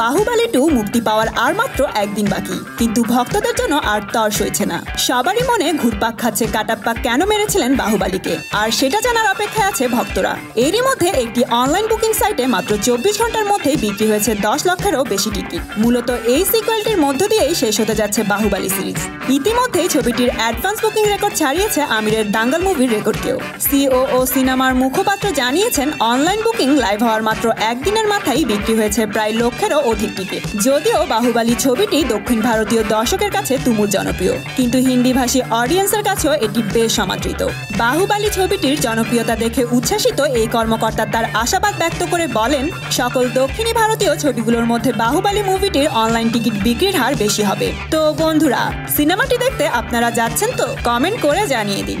Baahubali two মুক্তি পাওয়ার আর মাত্র একদিন বাকি। কিন্তু ভক্তদের জন্য আর তর সইছে না। সবারই মনে ঘুরপাক খাচ্ছে, কাটাপ্পা কেন মেরেছিলেন বাহুবালিকে আর সেটা জানার অপেক্ষায় আছে ভক্তরা। এরই মধ্যে একটি অনলাইন বুকিং সাইটে মাত্র চব্বিশ ঘণ্টার মধ্যেই বিক্রি হয়েছে দশ লক্ষেরও বেশি টিকিট। মূলত এই সিকুয়েলটির মধ্য দিয়েই শেষ হতে যাচ্ছে বাহুবালি সিরিজ। ইতিমধ্যেই ছবিটির অ্যাডভান্স বুকিং রেকর্ড ছাড়িয়েছে আমিরের দাঙ্গাল মুভির রেকর্ডকেও। সিও সিনেমার মুখপাত্র জানিয়েছেন, অনলাইন বুকিং লাইভ হওয়ার মাত্র একদিনের মাথায় বিক্রি হয়েছে প্রায় লক্ষেরও অধিক টিকিট যদিও বাহুবালি ছবিটি দক্ষিণ ভারতীয় দর্শকের কাছে তুমুল জনপ্রিয়। কিন্তু হিন্দি ভাষী অডিয়েন্সের কাছেও এটি বেশ সমাদৃত। বাহুবালি ছবিটির জনপ্রিয়তা দেখে উচ্ছ্বাসিত এই কর্মকর্তা তার আশাবাদ ব্যক্ত করে বলেন, সকল দক্ষিণী ভারতীয় ছবিগুলোর মধ্যে বাহুবালি মুভিটির অনলাইন টিকিট বিক্রির হার বেশি হবে। তো বন্ধুরা, সিনেমাটি দেখতে আপনারা যাচ্ছেন তো? কমেন্ট করে জানিয়ে দিন।